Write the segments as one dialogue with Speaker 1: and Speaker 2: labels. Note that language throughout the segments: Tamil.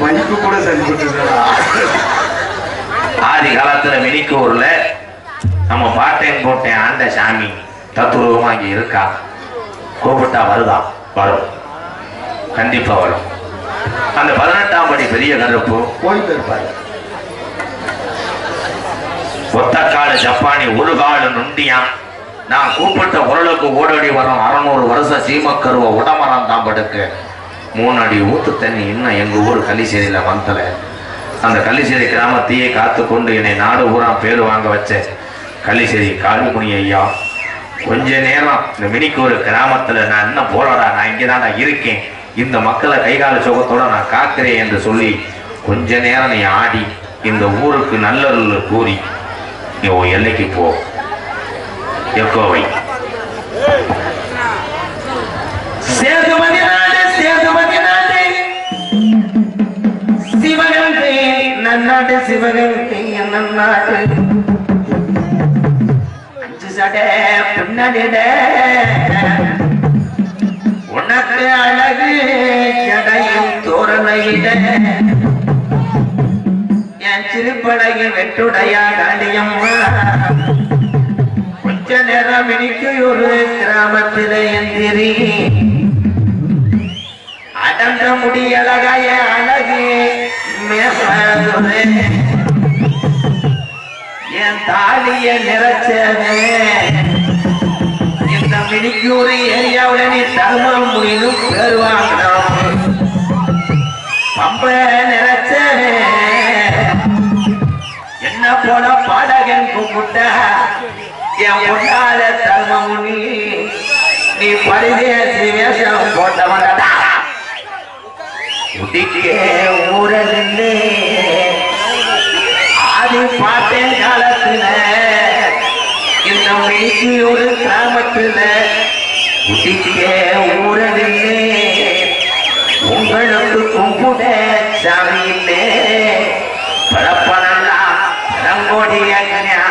Speaker 1: மைக்கு கூட சரி போட்டுருக்கா
Speaker 2: ஆதி காலத்துல மினிக்கூர்ல நம்ம பாட்டையும் போட்டேன் ஆண்ட சாமி தத்துருவமா இங்க இருக்கா? கூப்பிட்டா வருதா? வரும். கண்டிப்பா வரும். அந்த பதினெட்டாம் படி பெரிய கருப்பு.
Speaker 1: போயிட்டு இருப்பாரு
Speaker 2: ஒத்தக்கால ஜப்பானி ஒரு கால நுண்டியான் நான் கூப்பிட்ட குரலுக்கு ஓடடி வரும் அறநூறு வருஷம் சீமக்கருவ உடமரம் தான் படுக்க மூணு அடி ஊத்து தண்ணி இன்னும் எங்க ஊர் கள்ளிச்சேரியில வந்தல. அந்த கள்ளிச்சேரி கிராமத்தையே காத்து கொண்டு என்னை நாடு பூரா பேர் வாங்க வச்ச கள்ளிச்சேரி காளிமுனி ஐயா. கொஞ்ச நேரம் இந்த மினிக்கூர் கிராமத்துல நான் இன்னும் போலடா நான் இங்கே இருக்கேன். இந்த மக்களை கைகால சுகத்தோட நான் காக்கிறேன் என்று சொல்லி கொஞ்ச நேரம் நீ ஆடி இந்த ஊருக்கு நல்லருள் கூறி நீ உன் எல்லைக்கு போ. எக்கோவை.
Speaker 3: சேதுமதி நன்னாட்டு சிவகங்கை நன்னாடு அஞ்சு சடை பின்னடிட உனக்கு அழகு சடையும் தோரணையிட. என் சிறுபடகு வெட்டுடையா காளியம்மா கொஞ்ச நேரம் இனிக்கு ஒரு கிராமத்தில எந்திரி. அடங்க முடியலகாய அழகு. மேசதுரே என் தாலிய நிறச்சவே இந்த மினிக்கூறு ஏரியாவில் நீ தர்மம் முடியும் பெறுவாங்க வாங்கணும் பம்ப என்ன போல பாடகன் கும்பிட்ட? என் முன்னால நீ பரிதேசி வேஷம் போட்டவனடா. உதிக்கே ஊரலில்லே ஆதி பாட்டேன் காலத்துல இந்த மீசி ஒரு கிராமத்துல உதிக்கே ஊரலில்லே உங்களுக்கு கும்புட சாமி இல்லே பழப்பனெல்லாம் பழங்கோடி ஏங்கனியா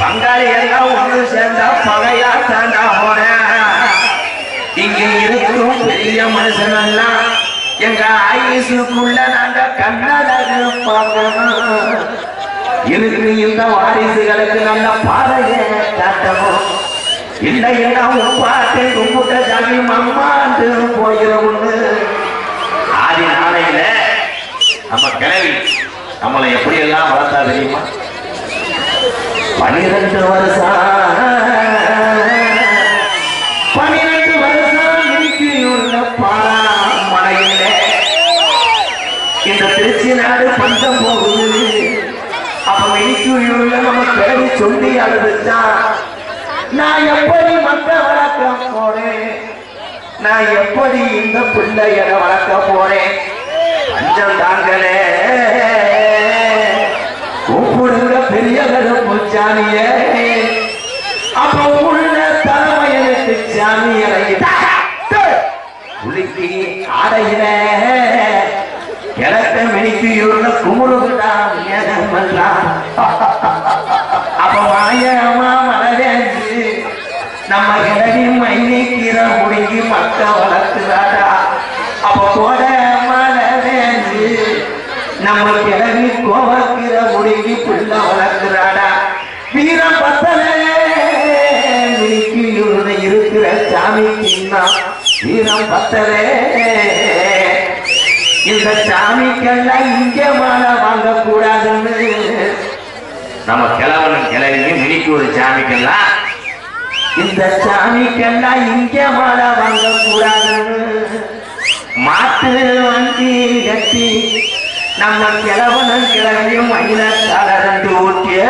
Speaker 3: பங்காளி எல்லாம் ஒன்று சேர்ந்தா பகையா தாண்டா போறேன் இங்க இருக்கும் பெரிய மனுஷனெல்லாம் எங்க ஆயுசுக்குள்ள நாங்க கண்ணழகு பார்க்கணும் இருக்கு இந்த வாரிசுகளுக்கு நல்ல பாதையை காட்டணும் இல்லைன்னா உன் பாட்டை கும்பிட்ட சாமி மம்மாண்டு போயிடும்
Speaker 2: ஆதி நாளையில நம்ம கிளவி நம்மளை எப்படியெல்லாம் வளர்த்தா தெரியுமா?
Speaker 3: பனிரெண்டு வருஷம். மினிக்குள்ள சொல்லி அழுதுச்சா நான் எப்படி மக்க வளர்க்க போறேன் நான் எப்படி இந்த பிள்ளைய வளர்க்க போறேன் அஞ்சம் தாங்களே. கூப்பிடுங்க பெரிய கருப்புச்சாமியே அப்ப உள்ள தலைமையனுக்கு சாமி உலுக்கி ஆடையில. கிழக்க மினிக்கு இவருங்க குமுறுகிறான் ஏகமெல்லாம் மாயமா மலரஞ்சு நம்ம கிழவி மைனி முடிங்கி மக்க வளர்த்துறாடா அப்ப போட மலரஞ்சு நம்ம கிழவி கோவக்கிற முடிங்கி புள்ள வளர்க்குறாடா வீரம் பத்தலே இருக்கிற சாமி வீரம் பத்தலே. இந்த சாமிக்கெல்லாம் இங்கே மாலை வாங்க கூடாதுன்னு
Speaker 2: இன்னைக்கு ஒரு சாமிக்கெல்லாம்
Speaker 3: இந்த சாமிக்கெல்லாம் இங்க மாலை வாங்க கூடாதுன்னு மாத்து வண்டி கட்டி நம்ம கிழவனும் கிழவியும் மயிலால ரெண்டு ஊட்டிய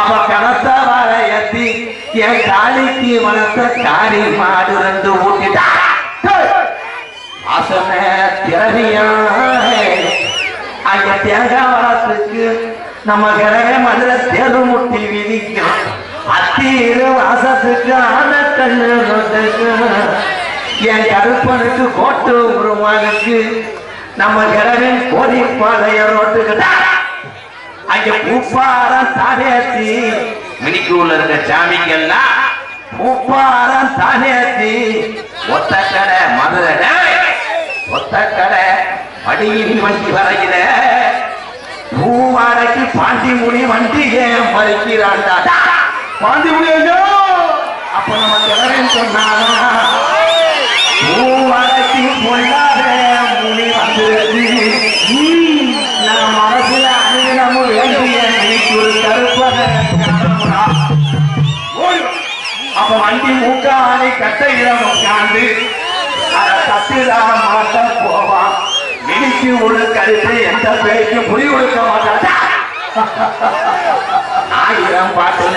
Speaker 3: அவ கணத்த வர எத்தி என் காளிக்கு வளர்த்த காரி மாடு ரெண்டு ஊட்டிட்டா. அசன திறமையா அங்க தேங்காய் வளத்துக்கு நம்ம கிரக மதுரை தேர்வு முட்டி விதிக்கும். அத்தீரு வாசத்துக்கு ஆன கண்ணு என் கருப்பனுக்கு கோட்டு உருமானுக்கு நம்ம கிரகன் கோடி பாளைய ரோட்டுக்கு அங்க பூப்பாரம் தானேத்தி.
Speaker 2: மினிக்கூர்ல இருக்க சாமிக்கெல்லாம்
Speaker 3: பூப்பாரம் தானேத்தி. ஒத்த கடை மதுரை ஒத்த கடை வழியில் வண்டி வரைகிற பூவாடைக்கு பாண்டி முனி வண்டி ஏன் மறைக்கிறாண்டா? பாண்டி முனி அப்ப நம்ம கிளறேன்னு சொன்னாரா? பூவாடைக்கு பொல்லாத முனி நான் மனசுல அனுதினமும் வேண்டிய இன்னைக்கு ஒரு. ஓடு. அப்ப வண்டி மூக்காணி கட்டையிடம் உட்கார்ந்து அதை தட்டுதான் மாட்ட போவான் மினிக்கு ஒரு கருத்து எந்த பேருக்கு முடி கொடுக்க மாட்டான் ஆயிரம் பாட்டுல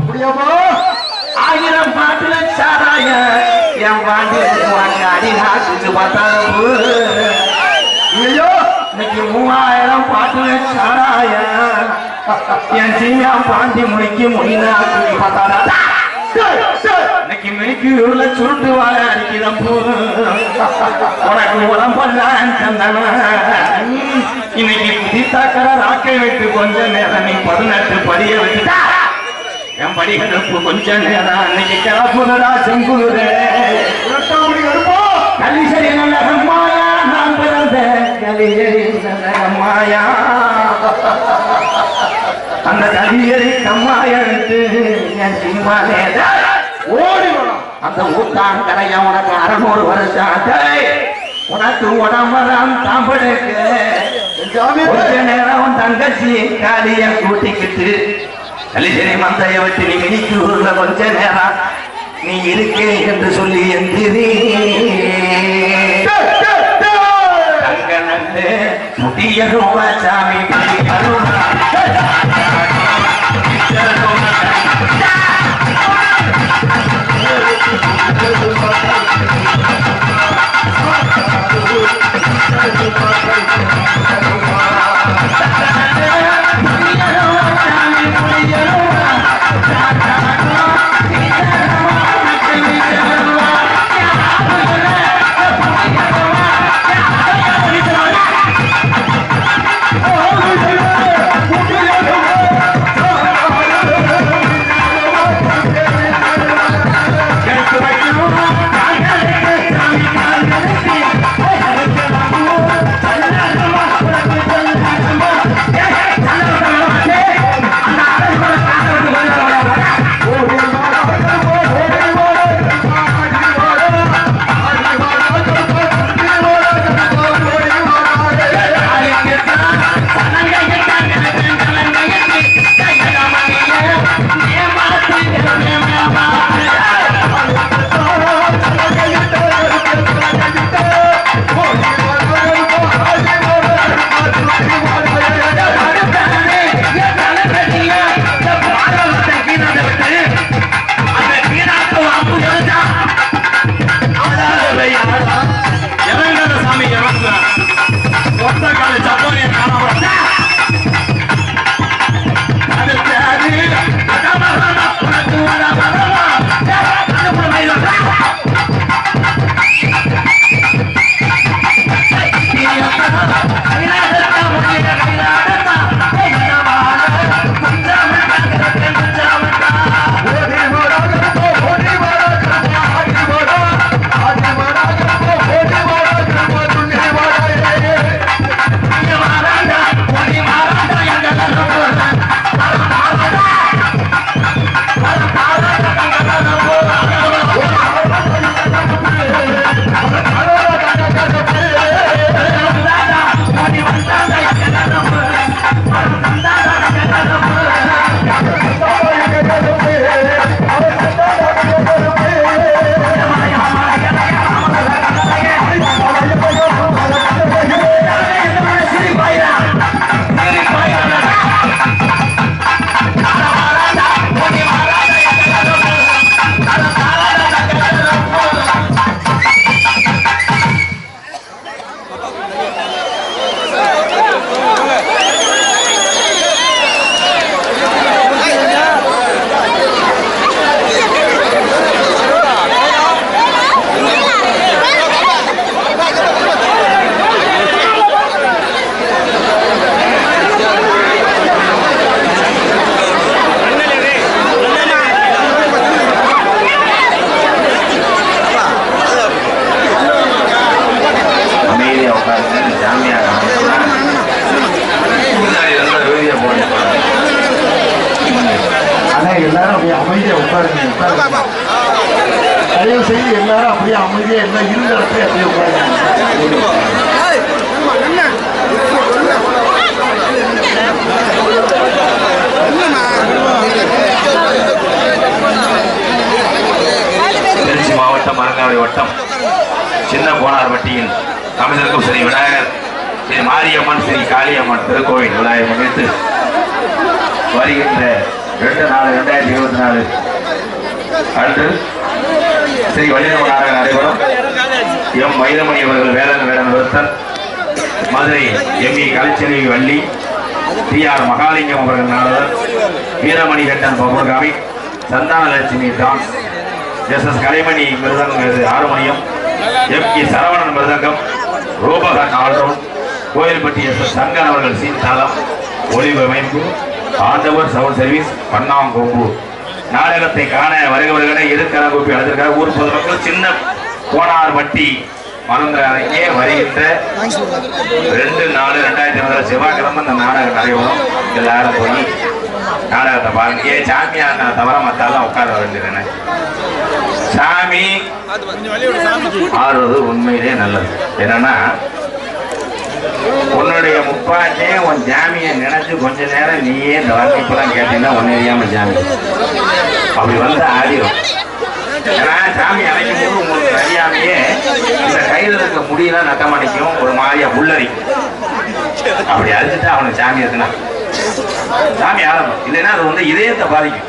Speaker 3: முடியுமோ? ஆயிரம் பாட்டுல சாராயம் என் பாண்டி வாங்க அடி நாட்டுக்கு பார்த்தாலும் ஐயோ இன்னைக்கு மூவாயிரம் பாட்டுல சாராயம் என் சிங்கா பாண்டி முடிக்கு முடினா குடி பார்த்தாரா? இன்னைக்கு மினிக்கு உள்ள சுருட்டு வாழ அடிக்கிறப்போ உனக்கு உடம்பெல்லாம் சந்தன இன்னைக்கு குதித்தாக்கற ராக்கை விட்டு கொஞ்ச நேரம் நீ பதினெட்டு படிய விட்டுட்டா என் படிகளுக்கு கொஞ்ச நேரம். அன்னைக்கு கிளப்புனடா செங்குருதே கலிசரி நல்ல அம்மாயா நான் பிறந்த கலிசரி நல்ல அம்மாயா. அந்த கலியரை கம்மாயத்து என் சிம்மானே ஓடி வரும் அந்த ஊத்தாங்கரைய உனக்கு அறநூறு வருஷம் உனக்கு உடம்பரம் கொஞ்ச நேரம் தங்கச்சி காலிய கூட்டிக்கிட்டு கலிசரி மந்தைய விட்டு நீ மினிக்கு ஊர்ல கொஞ்ச நேரம் நீ இருக்கே என்று சொல்லி எந்திரி தங்க நல்ல முட்டிய ரூபாச்சாமி Thank you. எல்லாரும் அப்படியே அமைதியாக உட்காருங்க உட்காருங்க.
Speaker 1: தயவு செய்து எல்லாரும் அப்படியே அமைதியாக எல்லாம் இருந்த இடத்துல அப்படியே
Speaker 3: திருச்சி மாவட்டம் அரங்காவடி வட்டம் சின்ன போனார் கோனார்பட்டியில் தமிழருக்கும் சரி விநாயகர் ஸ்ரீ மாரியம்மன் ஸ்ரீ காளியம்மன் திருக்கோவில் விநாயகர் அமைத்து வருகின்ற ரெண்டு நாலு ரெண்டாயிரத்தி இருபத்தி நாலு. அன்று ஸ்ரீ வள்ளினம நாடக நடைபெறும். எம் வைரமணி அவர்கள் Velan Velan வருத்தர் Madurai M E Kalaiselvi Valli T R Mahalingam அவர்கள் நாடகர் வீரமணி கண்டன் பபுர்காமி Santhanalakshmi dance S S Kalaimani mridangam Arumaniyam M கி சரவணன் மிருதங்கம் ரூபகன் all-round Kovilpatti S S Sangan அவர்கள் சீத்தாளம் ஒளிவமைப்பு ஆண்டவர் சவுண்ட் சர்வீஸ் பன்னாங்கொம்பு. நாடகத்தை காண வருகிறவர்களை இருக்கர கூப்பி அழைத்திருக்கார் ஊர் பொதுமக்கள் சின்ன கோனார்பட்டி மறந்துடாதீங்க வருகின்ற ரெண்டு நாலு ரெண்டாயிரத்தி இருபதுல செவ்வாய்க்கிழமை இந்த நாடகம் நடைபெறும். எல்லாரும் போய் நாடகத்தை பாருங்க. ஏன் நான் தவிர மத்தாலாம் உட்கார வேண்டியதுன்னு சாமி ஆடுறது உண்மையிலே நல்லது. என்னன்னா உன்னுடைய முப்பாட்டே உன் ஜாமியை நினைச்சு கொஞ்ச நேரம் நீயே இந்த வார்த்தைப்பெல்லாம் கேட்டீங்கன்னா ஒன்னு அறியாம ஜாமி. அப்படி வந்து ஆடிடும் ஏன்னா சாமி அழைக்கும் போது உங்களுக்கு அறியாமையே இந்த கையில் இருக்க முடியெல்லாம் நட்டமணிக்கும் ஒரு மாதிரியா உள்ளரிக்கும். அப்படி அழிச்சிட்டு அவனுக்கு சாமி இருக்குன்னா சாமி ஆடணும் இல்லைன்னா அது வந்து இதயத்தை பாதிக்கும்.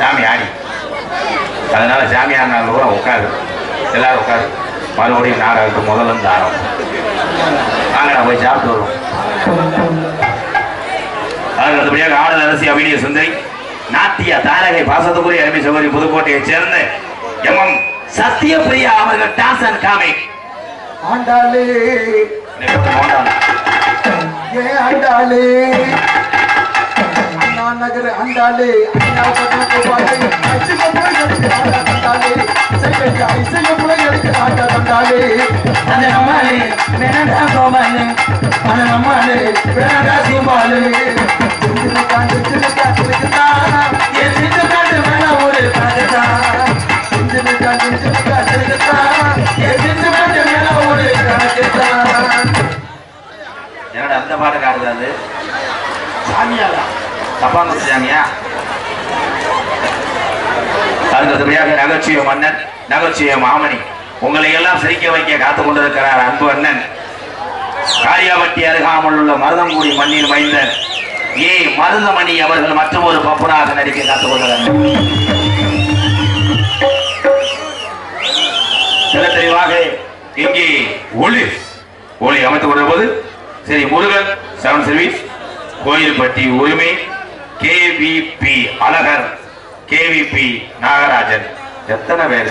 Speaker 3: சாமி ஆடி அதனால சாமி ஆடினாலும் கூட உட்காரு. எல்லாரும் உட்காரு. மறுபடியும் நாடகத்துக்கு முதல்ல இருந்து ஆரம்பம். நாங்கள் போய் சாப்பிட்டு வருவோம் அடுத்தபடியாக ஆடல் அரசி அபிநய சுந்தரி நாட்டிய தாரகை பாசத்துக்குரிய அருமை சகோதரி புதுக்கோட்டையைச் சேர்ந்த எம்எம் சத்யபிரியா அவர்கள் டான்ஸ் அண்ட் காமிக்
Speaker 1: ஆண்டாளே? ஏ ஆண்டாளே. அண்ணா நகர் ஆண்டாளே அண்ணா பக்கம் கோபாலே ஐசிங்க புலை எடுத்து ஆண்டா தந்தாலே செல்வெட்டி ஐசிங்க புலை எடுத்து ஆண்டா தந்தாலே அந்த நம்மாலே வேணடா கோபாலே அந்த நம்மாலே வேணடா சீமாலே சின்ன காண்டு சின்ன காண்டு இருக்குதா என் சின்ன காண்டு மேல ஒரு காடுதா சின்ன காண்டு சின்ன காண்டு இருக்குதா என் சின்ன காண்டு மேல ஒரு காடுதா
Speaker 3: என்னோட அந்த பாட்டு காடுதாது
Speaker 1: சாமியாரா?
Speaker 3: தப்பா சாமியா அதுக்கு அடுத்தபடியாக நகைச்சுவை மன்னன் நகைச்சுவை மாமணி உங்களை எல்லாம் சிரிக்க வைக்க காத்துக் கொண்டிருக்கிறார் அன்பு அண்ணன். காரியாவட்டி அருகாமல் உள்ள மருதங்குடி மண்ணில் மைந்தன் ஏ மருதமணி அவர்கள் மற்றும் ஒரு பப்புனாக நடிக்க காத்துக் கொள்கிறார் சில தெளிவாக இங்கே ஒளி ஒளி அமைத்துக் கொண்ட போது சரி முருகன் செவன் சர்வீஸ் கோயில்பட்டி உரிமை கேவிபி அழகர். கேவிபி நாகராஜன். எத்தனை பேர்?